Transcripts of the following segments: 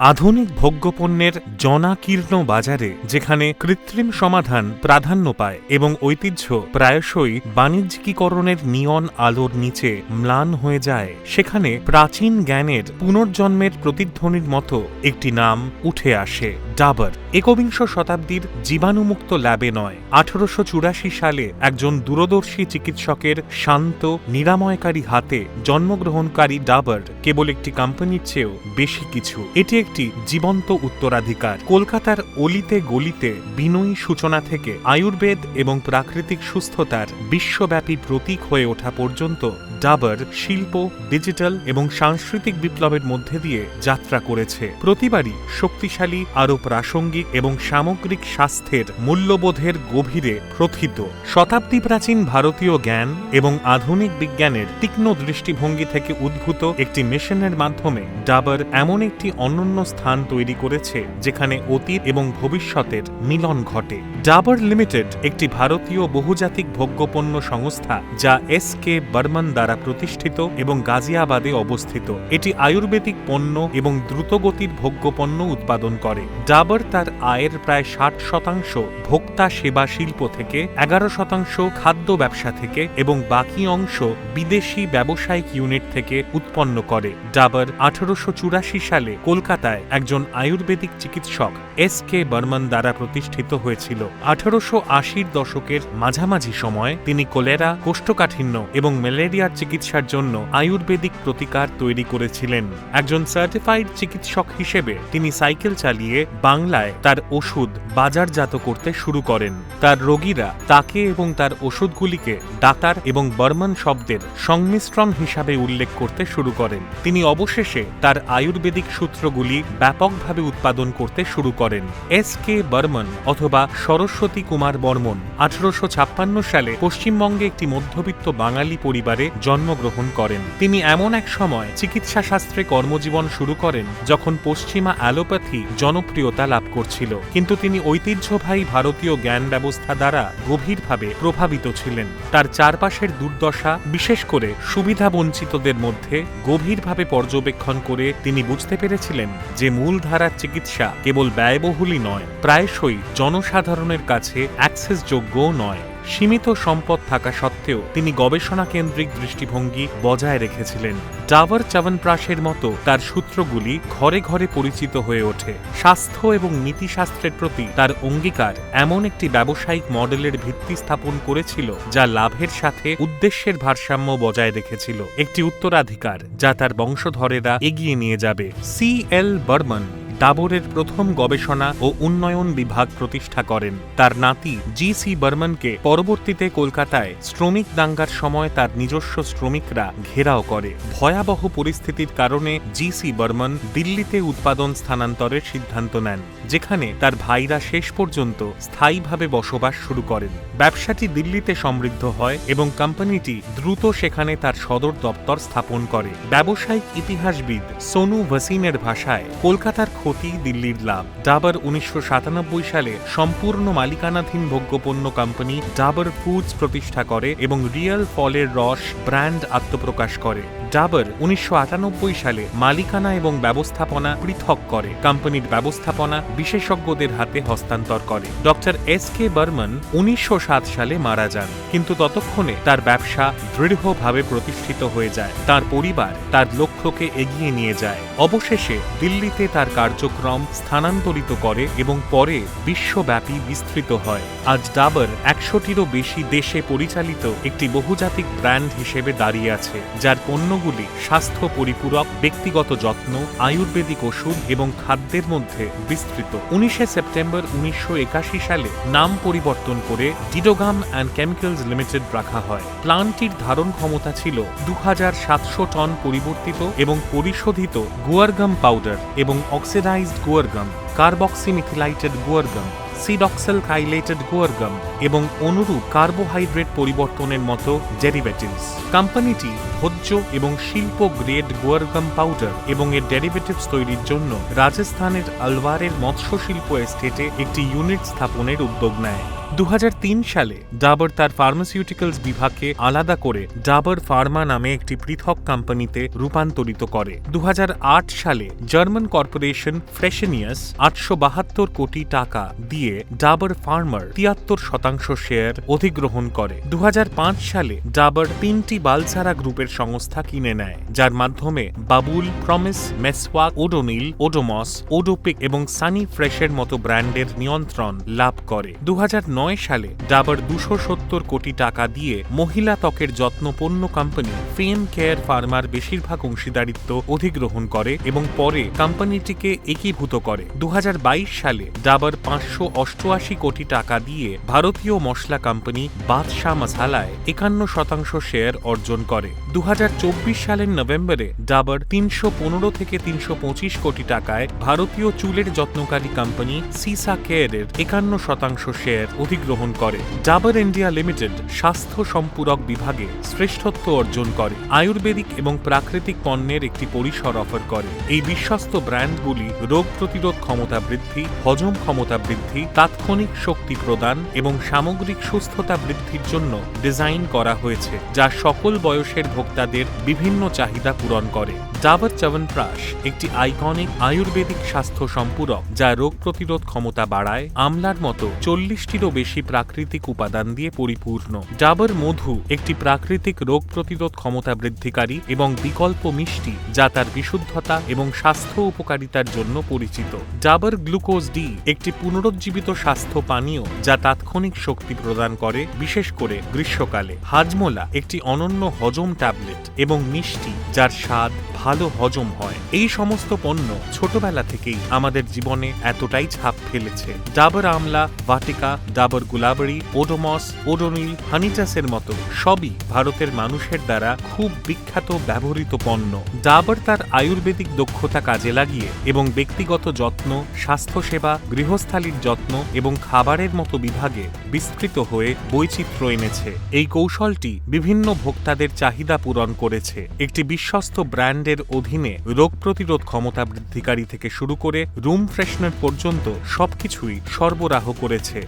আধুনিক ভোগ্যপণ্যের জনাকীর্ণ বাজারে, যেখানে কৃত্রিম সমাধান প্রাধান্য পায় এবং ঐতিহ্য প্রায়শই বাণিজ্যিকীকরণের নিয়ন আলোর নিচে ম্লান হয়ে যায়, সেখানে প্রাচীন জ্ঞানের পুনর্জন্মের প্রতিধ্বনির মতো একটি নাম উঠে আসে, ডাবর। একবিংশ শতাব্দীর জীবাণুমুক্ত ল্যাবে নয়, আঠারোশো চুরাশি সালে একজন দূরদর্শী চিকিৎসকের শান্ত, নিরাময়কারী হাতে জন্মগ্রহণকারী ডাবর কেবল একটি কোম্পানির চেয়েও বেশি কিছু। এটি একটি জীবন্ত উত্তরাধিকার। কলকাতার অলিতে গলিতে বিনয়ী সূচনা থেকে আয়ুর্বেদ এবং প্রাকৃতিক সুস্থতার বিশ্বব্যাপী প্রতীক হয়ে ওঠা পর্যন্ত ডাবর শিল্প, ডিজিটাল এবং সাংস্কৃতিক বিপ্লবের মধ্যে দিয়ে যাত্রা করেছে। প্রতিবারই শক্তিশালী আরও প্রাসঙ্গিক এবং সামগ্রিক স্বাস্থ্যের মূল্যবোধের গভীরে প্রথিত। শতাব্দী প্রাচীন ভারতীয় জ্ঞান এবং আধুনিক বিজ্ঞানের তীক্ষ্ণ দৃষ্টিভঙ্গি থেকে উদ্ভূত একটি মিশনের মাধ্যমে ডাবর এমন একটি অনন্য স্থান তৈরি করেছে, যেখানে অতীত এবং ভবিষ্যতের মিলন ঘটে। ডাবর লিমিটেড একটি ভারতীয় বহুজাতিক ভোগ্যপণ্য সংস্থা, যা এস কে বর্মন দ্বারা প্রতিষ্ঠিত এবং গাজিয়াবাদে অবস্থিত। এটি আয়ুর্বেদিক পণ্য এবং দ্রুতগতির ভোগ্যপণ্য উৎপাদন করে। ডাবর তার আয়ের প্রায় ষাট শতাংশ ভোক্তা সেবা শিল্প থেকে, এগারো শতাংশ খাদ্য ব্যবসা থেকে এবং বাকি অংশ বিদেশি ব্যবসায়িক ইউনিট থেকে উৎপন্ন করে। ডাবর আঠারোশো চুরাশি সালে কলকাতায় একজন আয়ুর্বেদিক চিকিৎসক এস কে বর্মন দ্বারা প্রতিষ্ঠিত হয়েছিল। আঠারোশো আশির দশকের মাঝামাঝি সময় তিনি কোলেরা, কোষ্ঠকাঠিন্য এবং ম্যালেরিয়ার চিকিৎসার জন্য আয়ুর্বেদিক প্রতিকার তৈরি করেছিলেন। একজন সার্টিফাইড চিকিৎসক হিসেবে তিনি সাইকেল চালিয়ে বাংলায় তার ওষুধ বাজারজাত করতে শুরু করেন। তার রোগীরা তাকে এবং তার ওষুধগুলিকে ডাক্তার এবং বর্মন শব্দের সংমিশ্রণ হিসাবে উল্লেখ করতে শুরু করেন। তিনি অবশেষে তার আয়ুর্বেদিক সূত্রগুলি ব্যাপকভাবে উৎপাদন করতে শুরু করেন। এস কে বর্মন অথবা সরস্বতী কুমার বর্মন আঠারোশো ছাপ্পান্ন সালে পশ্চিমবঙ্গে একটি মধ্যবিত্ত বাঙালি পরিবারে জন্মগ্রহণ করেন। তিনি এমন এক সময় চিকিৎসা শাস্ত্রে কর্মজীবন শুরু করেন, যখন পশ্চিমা অ্যালোপ্যাথি জনপ্রিয়তা লাভ করছিল। কিন্তু তিনি ঐতিহ্যবাহী ভারতীয় জ্ঞান ব্যবস্থা দ্বারা গভীরভাবে প্রভাবিত ছিলেন। তার চারপাশের দুর্দশা, বিশেষ করে সুবিধা বঞ্চিতদের মধ্যে গভীরভাবে পর্যবেক্ষণ করে তিনি বুঝতে পেরেছিলেন যে মূলধারার চিকিৎসা কেবল ব্যয়বহুলই নয়, প্রায়শই জনসাধারণের কাছে অ্যাক্সেসযোগ্যও নয়। সীমিত সম্পদ থাকা সত্ত্বেও তিনি গবেষণা কেন্দ্রিক দৃষ্টিভঙ্গি বজায় রেখেছিলেন। ডাবর চাবনপ্রাসের মতো তার সূত্রগুলি ঘরে ঘরে পরিচিত হয়ে ওঠে। স্বাস্থ্য এবং নীতিশাস্ত্রের প্রতি তার অঙ্গীকার এমন একটি ব্যবসায়িক মডেলের ভিত্তি স্থাপন করেছিল যা লাভের সাথে উদ্দেশ্যের ভারসাম্য বজায় রেখেছিল। একটি উত্তরাধিকার যা তার বংশধরেরা এগিয়ে নিয়ে যাবে। সি এল বর্মন ডাবরের প্রথম গবেষণা ও উন্নয়ন বিভাগ প্রতিষ্ঠা করেন। তার নাতি জি সি বর্মনকে পরবর্তীতে কলকাতায় শ্রমিক দাঙ্গার সময় তার নিজস্ব শ্রমিকরা ঘেরাও করে। ভয়াবহ পরিস্থিতির কারণে জি সি বর্মন দিল্লিতে উৎপাদন স্থানান্তরের সিদ্ধান্ত নেন, যেখানে তার ভাইরা শেষ পর্যন্ত স্থায়ীভাবে বসবাস শুরু করেন। ব্যবসাটি দিল্লিতে সমৃদ্ধ হয় এবং কোম্পানিটি দ্রুত সেখানে তার সদর দপ্তর স্থাপন করে। ব্যবসায়িক ইতিহাসবিদ সোনু ভসিনের ভাষায়, কলকাতার ক্ষতি দিল্লির লাভ। ডাবর উনিশশো সালে সম্পূর্ণ মালিকানাধীন ভোগ্যপণ্য কোম্পানি ডাবর ফুডস প্রতিষ্ঠা করে এবং রিয়েল ফলের রস ব্র্যান্ড আত্মপ্রকাশ করে। ডাবর উনিশশো সালে মালিকানা এবং ব্যবস্থাপনা পৃথক করে। কোম্পানির ব্যবস্থাপনা বিশেষজ্ঞদের হাতে হস্তান্তর করে। ডক্টর এস কে বর্মন উনিশশো সাত সালে মারা যান, কিন্তু ততক্ষণে তার ব্যবসা দৃঢ়ভাবে প্রতিষ্ঠিত হয়ে যায়। তার পরিবার তার লক্ষ্যকে এগিয়ে নিয়ে যায়। অবশেষে দিল্লিতে তার কার্যক্রম স্থানান্তরিত করে এবং পরে বিশ্বব্যাপী বিস্তৃত হয়। আজ ডাবর একশোটিরও বেশি দেশে পরিচালিত একটি বহুজাতিক ব্র্যান্ড হিসেবে দাঁড়িয়ে আছে, যার পণ্যগুলি স্বাস্থ্য পরিপূরক, ব্যক্তিগত যত্ন, আয়ুর্বেদিক ওষুধ এবং খাদ্যের মধ্যে বিস্তৃত। উনিশে সেপ্টেম্বর উনিশশো একাশি সালে নাম পরিবর্তন করে ডিডোগাম অ্যান্ড কেমিক্যালস লিমিটেড রাখা হয়। প্লান্টটির ধারণ ক্ষমতা ছিল দু হাজার সাতশো টন পরিবর্তিত এবং পরিশোধিত গুয়ারগাম পাউডার এবং অক্সিডাইজড গুয়ারগাম কার্বক্সিমিথিলাইটেড গুয়ারগাম সিডক্সেল কাইলেটেড গুয়ারগাম এবং অনুরূপ কার্বোহাইড্রেট পরিবর্তনের মতো ডেরিভেটিভস কোম্পানিটি ভোজ্য এবং শিল্প গ্রেড গুয়ারগাম পাউডার এবং এর ডেরিভেটিভস তৈরির জন্য রাজস্থানের আলওয়ারের মৎস্য শিল্প এস্টেটে একটি ইউনিট স্থাপনের উদ্যোগ নেয়। দু হাজার তিন সালে ডাবর তার ফার্মাসিউটিক্যালস বিভাগকে আলাদা করে ডাবর ফার্মা নামে একটি পৃথক কোম্পানিতে রূপান্তরিত করে। দুহাজার আট সালে জার্মান কর্পোরেশন ফ্রেশনিয়াস আটশো বাহাত্তর কোটি টাকা দিয়ে ডাবর ফার্মার তিয়াত্তর শতাংশ শেয়ার অধিগ্রহণ করে। দুহাজার পাঁচ সালে ডাবর তিনটি বালসারা গ্রুপের সংস্থা কিনে নেয়, যার মাধ্যমে বাবুল, প্রমিস মেসওয়াক ওডোনিল, ওডোমস ওডোপিক এবং সানি ফ্রেশের মতো ব্র্যান্ডের নিয়ন্ত্রণ লাভ করে। দু হাজার সালে ডাবর দুশো সত্তর কোটি টাকা দিয়ে মহিলা ত্বকের যত্ন পণ্য কোম্পানি ফেম কেয়ার ফার্মার বেশিরভাগ অংশীদারিত্ব অধিগ্রহণ করে এবং পরে কোম্পানিটিকে একীভূত করে। দু সালে ডাবর পাঁচশো অষ্টআশি কোটি টাকা দিয়ে ভারতীয় মশলা কোম্পানি বাদশাহ মশালায় একান্ন শতাংশ শেয়ার অর্জন করে। দু হাজার চব্বিশ সালের নভেম্বরে ডাবর তিনশো পনেরো থেকে তিনশো পঁচিশ কোটি টাকায় ভারতীয় চুলের যত্নকারী কোম্পানি সিসা কেয়ারের একান্ন শতাংশ শেয়ার অধিগ্রহণ করে। ডাবর ইন্ডিয়া লিমিটেড স্বাস্থ্য সম্পূরক বিভাগে শ্রেষ্ঠত্ব অর্জন করে। আয়ুর্বেদিক এবং প্রাকৃতিক পণ্যের একটি পরিসর অফার করে। এই বিশ্বস্ত ব্র্যান্ডগুলি রোগ প্রতিরোধ ক্ষমতা বৃদ্ধি, হজম ক্ষমতা বৃদ্ধি, তাৎক্ষণিক শক্তি প্রদান এবং সামগ্রিক সুস্থতা বৃদ্ধির জন্য ডিজাইন করা হয়েছে, যা সকল বয়সের ভোক্তাদের বিভিন্ন চাহিদা পূরণ করে। ডাবর চ্যবনপ্রাশ একটি আইকনিক আয়ুর্বেদিক স্বাস্থ্য সম্পূরক, যা রোগ প্রতিরোধ ক্ষমতা বাড়ায়। আমলার মতো চল্লিশটিরও বেশি প্রাকৃতিক উপাদান দিয়ে পরিপূর্ণ। ডাবর মধু একটি প্রাকৃতিক রোগ প্রতিরোধ ক্ষমতা বৃদ্ধিকারী এবং বিকল্প মিষ্টি যা তার বিশুদ্ধতা এবং স্বাস্থ্য উপকারিতার জন্য পরিচিত। ডাবর গ্লুকোজ ডি একটি পুনরুজ্জীবিত স্বাস্থ্য পানীয় যা তাৎক্ষণিক শক্তি প্রদান করে, বিশেষ করে গ্রীষ্মকালে। হাজমোলা একটি অনন্য হজম ট্যাবলেট এবং মিষ্টি যার স্বাদ ভালো হজম হয়। এই সমস্ত পণ্য ছোটবেলা থেকেই আমাদের জীবনে এতটাই ছাপ ফেলেছে। ডাবর আমলা, ভাটিকা ডাবর গুলাবরি ওডোমস, ওডোনিল, হানিটাসের মতো সবই ভারতের মানুষের দ্বারা খুব বিখ্যাত ব্যবহৃত পণ্য। ডাবর তার আয়ুর্বেদিক দক্ষতা কাজে লাগিয়ে এবং ব্যক্তিগত যত্ন, স্বাস্থ্যসেবা, গৃহস্থালির যত্ন এবং খাবারের মতো বিভাগে বিস্তৃত হয়ে বৈচিত্র্য এনেছে। এই কৌশলটি বিভিন্ন ভোক্তাদের চাহিদা পূরণ করেছে। একটি বিশ্বস্ত ব্র্যান্ডের অধীনে রোগ প্রতিরোধ ক্ষমতা বৃদ্ধিকারী থেকে শুরু করে রুম ফ্রেশনার পর্যন্ত সবকিছুই সরবরাহ করেছে।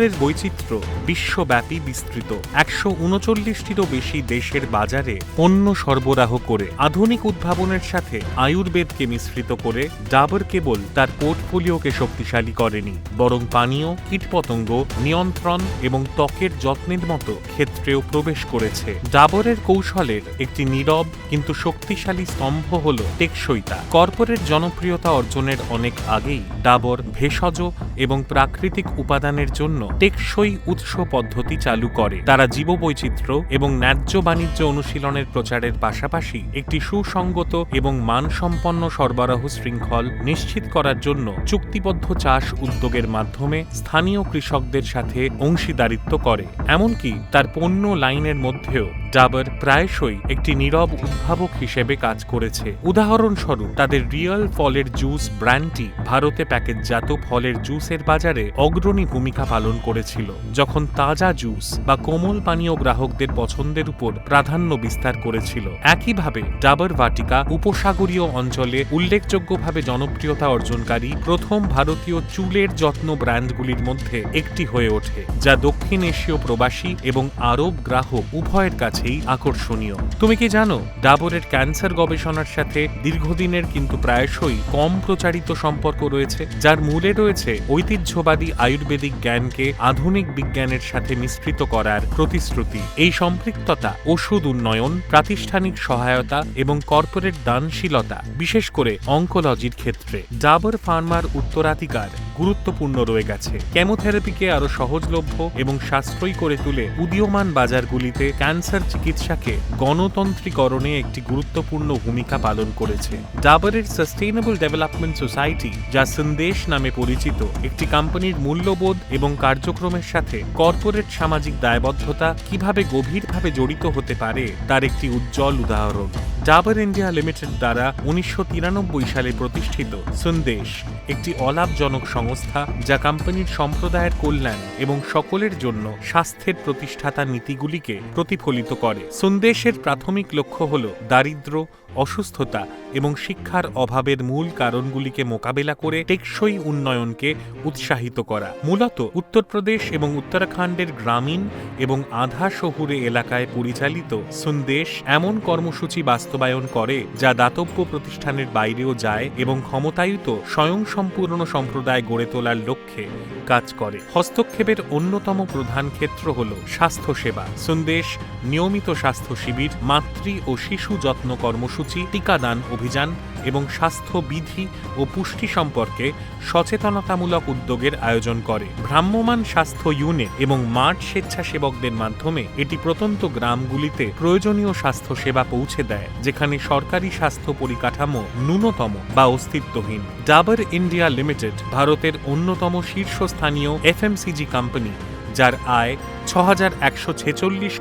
ডাবরের বৈচিত্র্য বিশ্বব্যাপী বিস্তৃত। একশো উনচল্লিশটিরও বেশি দেশের বাজারে পণ্য সরবরাহ করে আধুনিক উদ্ভাবনের সাথে আয়ুর্বেদকে মিশ্রিত করে ডাবর কেবল তার পোর্টফোলিওকে শক্তিশালী করেনি, বরং পানীয়, কীটপতঙ্গ নিয়ন্ত্রণ এবং ত্বকের যত্নের মতো ক্ষেত্রেও প্রবেশ করেছে। ডাবরের কৌশলের একটি নীরব কিন্তু শক্তিশালী স্তম্ভ হল টেকসইতা কর্পোরেট জনপ্রিয়তা অর্জনের অনেক আগেই ডাবর ভেষজ এবং প্রাকৃতিক উপাদানের জন্য টেকসই উৎস পদ্ধতি চালু করে। তারা জীববৈচিত্র্য এবং ন্যায্য বাণিজ্য অনুশীলনের প্রচারের পাশাপাশি একটি সুসংগত এবং মানসম্পন্ন সরবরাহ শৃঙ্খল নিশ্চিত করার জন্য চুক্তিবদ্ধ চাষ উদ্যোগের মাধ্যমে স্থানীয় কৃষকদের সাথে অংশীদারিত্ব করে। এমনকি তার পণ্য লাইনের মধ্যেও ডাবর প্রায়শই একটি নীরব উদ্ভাবক হিসেবে কাজ করেছে। উদাহরণস্বরূপ, তাদের রিয়েল ফলের জুস ব্র্যান্ডটি ভারতে প্যাকেটজাত ফলের জুসের বাজারে অগ্রণী ভূমিকা পালন করেছিল, যখন তাজা জুস বা কোমল পানীয় গ্রাহকদের পছন্দের উপর প্রাধান্য বিস্তার করেছিল। একইভাবে, ডাবর বাটিকা উপসাগরীয় অঞ্চলে উল্লেখযোগ্যভাবে জনপ্রিয়তা অর্জনকারী প্রথম ভারতীয় চুলের যত্ন ব্র্যান্ডগুলির মধ্যে একটি হয়ে ওঠে, যা দক্ষিণ এশীয় প্রবাসী এবং আরব গ্রাহক উভয়ের কাছেই আকর্ষণীয়। তুমি কি জানো, ডাবরের ক্যান্সার গবেষণার সাথে দীর্ঘদিনের কিন্তু প্রায়শই কম প্রচারিত সম্পর্ক রয়েছে, যার মূলে রয়েছে ঐতিহ্যবাদী আয়ুর্বেদিক জ্ঞানকে আধুনিক বিজ্ঞানের সাথে মিশ্রিত করার প্রতিশ্রুতি। এই সম্পৃক্ততা, ওষুধ উন্নয়ন, প্রাতিষ্ঠানিক সহায়তা এবং কর্পোরেট দানশীলতা, বিশেষ করে অঙ্কোলজির ক্ষেত্রে। ডাবর ফার্মার উত্তরাধিকার গুরুত্বপূর্ণ রয়ে গেছে। কেমোথেরাপিকে আরও সহজলভ্য এবং সাশ্রয়ী করে তুলে উদীয়মান বাজারগুলিতে ক্যান্সার চিকিৎসাকে গণতন্ত্রীকরণে একটি গুরুত্বপূর্ণ ভূমিকা পালন করেছে। ডাবরের সাস্টেইনেবল ডেভেলপমেন্ট সোসাইটি, যা সন্দেশ নামে পরিচিত, একটি কোম্পানির মূল্যবোধ এবং কার্যক্রমের সাথে কর্পোরেট সামাজিক দায়বদ্ধতা কীভাবে গভীরভাবে জড়িত হতে পারে, তার একটি উজ্জ্বল উদাহরণ। ডাবর ইন্ডিয়া লিমিটেড দ্বারা উনিশশো তিরানব্বই সালে প্রতিষ্ঠিত সন্দেশ, একটি অলাভজনক সংস্থা সংস্থা যা কোম্পানির সম্প্রদায়ের কল্যাণ এবং সকলের জন্য স্বাস্থ্যের প্রতিষ্ঠাতা নীতিগুলিকে প্রতিফলিত করে। সন্দেশের প্রাথমিক লক্ষ্য হল দারিদ্র, অসুস্থতা এবং শিক্ষার অভাবের মূল কারণগুলিকে মোকাবেলা করে টেকসই উন্নয়নকে উৎসাহিত করা। মূলত উত্তরপ্রদেশ এবং উত্তরাখণ্ডের গ্রামীণ এবং আধা শহুরে এলাকায় পরিচালিত সন্দেশ এমন কর্মসূচি বাস্তবায়ন করে যা দাতব্য প্রতিষ্ঠানের বাইরেও যায় এবং ক্ষমতায়িত স্বয়ংসম্পূর্ণ সম্প্রদায় গড়ে তোলার লক্ষ্যে কাজ করে। হস্তক্ষেপের অন্যতম প্রধান ক্ষেত্র হল স্বাস্থ্যসেবা। সন্দেশ, নিয়মিত স্বাস্থ্য শিবির, মাতৃ ও শিশু যত্ন কর্মসূচি, টিকাদান অভিযান এবং স্বাস্থ্যবিধি ও পুষ্টি সম্পর্কে সচেতনতামূলক উদ্যোগের আয়োজন করে। ভ্রাম্যমাণ স্বাস্থ্য ইউনিট এবং মাঠ স্বেচ্ছাসেবকদের মাধ্যমে এটি প্রত্যন্ত গ্রামগুলিতে প্রয়োজনীয় স্বাস্থ্যসেবা পৌঁছে দেয়, যেখানে সরকারি স্বাস্থ্য পরিকাঠামো ন্যূনতম বা অস্তিত্বহীন। ডাবর ইন্ডিয়া লিমিটেড, ভারতের অন্যতম শীর্ষস্থানীয় এফএমসিজি কোম্পানি যার আয় ছ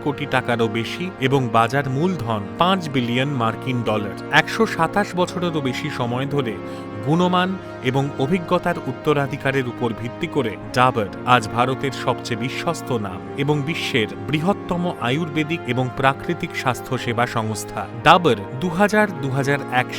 কোটি টাকারও বেশি এবং বাজার মূলধন পাঁচ বিলিয়ন মার্কিন ডলার। একশো সাতাশ বছরেরও বেশি সময় ধরে গুণমান এবং অভিজ্ঞতার উত্তরাধিকারের উপর ভিত্তি করে ডাবর আজ ভারতের সবচেয়ে বিশ্বস্ত নাম এবং বিশ্বের বৃহত্তম আয়ুর্বেদিক এবং প্রাকৃতিক স্বাস্থ্যসেবা সংস্থা। ডাবর দু হাজার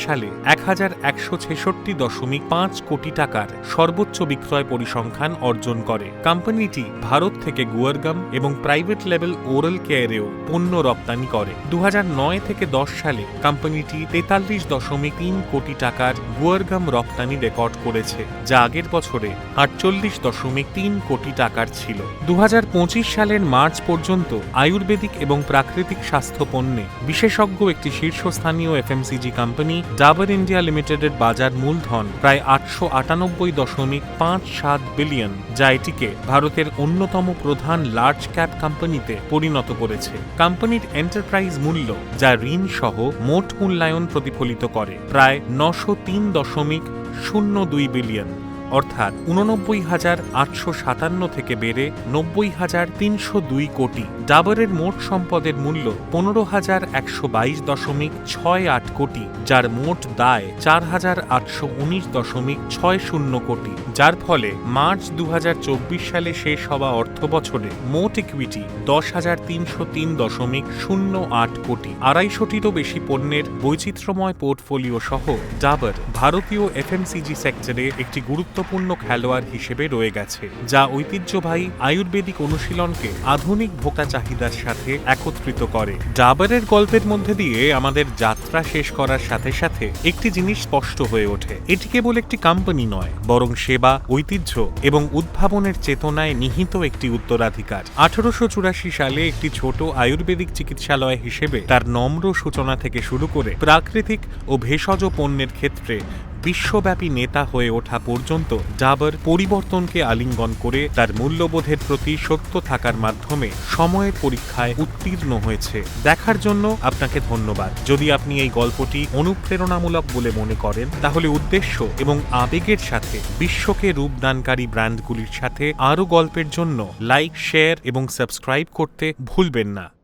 সালে এক হাজার একশো ছেষট্টি দশমিক পাঁচ কোটি টাকার সর্বোচ্চ বিক্রয় পরিসংখ্যান অর্জন করে। কোম্পানিটি ভারত থেকে গুয়ারগাম এবং প্রাইভেট লেভেল ওরাল কেয়ারেও পণ্য রপ্তানি করে। দু নয় থেকে দশ সালে কোম্পানিটি তেতাল্লিশ দশমিক তিন কোটি টাকার গুয়ারগাম রপ্তানি রেকর্ড করেছে, যা আগের বছরে আটচল্লিশ দশমিক তিন কোটি টাকার ছিল। দুহাজার পঁচিশ সালের মার্চ পর্যন্ত আয়ুর্বেদিক এবং প্রাকৃতিক স্বাস্থ্য পণ্যে বিশেষজ্ঞ একটি শীর্ষস্থানীয় এফএমসিজি কোম্পানি, ডাবর ইন্ডিয়া লিমিটেডের বাজার মূলধন প্রায় আটশো আটানব্বই দশমিক পাঁচ সাত বিলিয়ন, যা এটিকে ভারতের অন্যতম প্রধান লার্জ ক্যাপ কোম্পানিতে পরিণত করেছে। কোম্পানির এন্টারপ্রাইজ মূল্য, যা ঋণ সহ মোট মূল্যায়ন প্রতিফলিত করে, প্রায় নশো তিন দশমিক শূন্য দুই বিলিয়ন। অর্থাৎ উননব্বই হাজার আটশো সাতান্ন থেকে বেড়ে নব্বই হাজার তিনশো দুই কোটি। ডাবরের মোট সম্পদের মূল্য পনেরো হাজার একশো বাইশ দশমিক ছয় আট কোটি, যার মোট দায় চার হাজার আটশো উনিশ দশমিক ছয় শূন্য কোটি। যার ফলে মার্চ দু হাজার চব্বিশ সালে শেষ হওয়া অর্থ বছরে মোট ইকুইটি দশ হাজার তিনশো তিন দশমিক শূন্য আট কোটি। আড়াইশোটিরও বেশি পণ্যের বৈচিত্র্যময় পোর্টফোলিও সহ ডাবর ভারতীয় এফএমসিজি সেক্টরে একটি গুরুত্বপূর্ণ খেলোয়াড় হিসেবে রয়ে গেছে, যা ঐতিহ্যবাহী আয়ুর্বেদিক অনুশীলনকে আধুনিক ভোকা চাহিদার সাথে একত্রিত করে। ডাবরের গল্পের মধ্যে দিয়ে আমাদের যাত্রা শেষ করার সাথে সাথে একটি জিনিস স্পষ্ট হয়ে ওঠে। এটি কেবল একটি কোম্পানি নয়, বরং সেবা, ঐতিহ্য এবং উদ্ভাবনের চেতনায় নিহিত একটি উত্তরাধিকার। আঠারোশো চুরাশি সালে একটি ছোট আয়ুর্বেদিক চিকিৎসালয় হিসেবে তার নম্র সূচনা থেকে শুরু করে প্রাকৃতিক ও ভেষজ পণ্যের ক্ষেত্রে বিশ্বব্যাপী নেতা হয়ে ওঠা পর্যন্ত ডাবর পরিবর্তনকে আলিঙ্গন করে তার মূল্যবোধের প্রতি সত্য থাকার মাধ্যমে সময়ের পরীক্ষায় উত্তীর্ণ হয়েছে। দেখার জন্য আপনাকে ধন্যবাদ। যদি আপনি এই গল্পটি অনুপ্রেরণামূলক বলে মনে করেন, তাহলে উদ্দেশ্য এবং আবেগের সাথে বিশ্বকে রূপদানকারী ব্র্যান্ডগুলির সাথে আরও গল্পের জন্য লাইক, শেয়ার এবং সাবস্ক্রাইব করতে ভুলবেন না।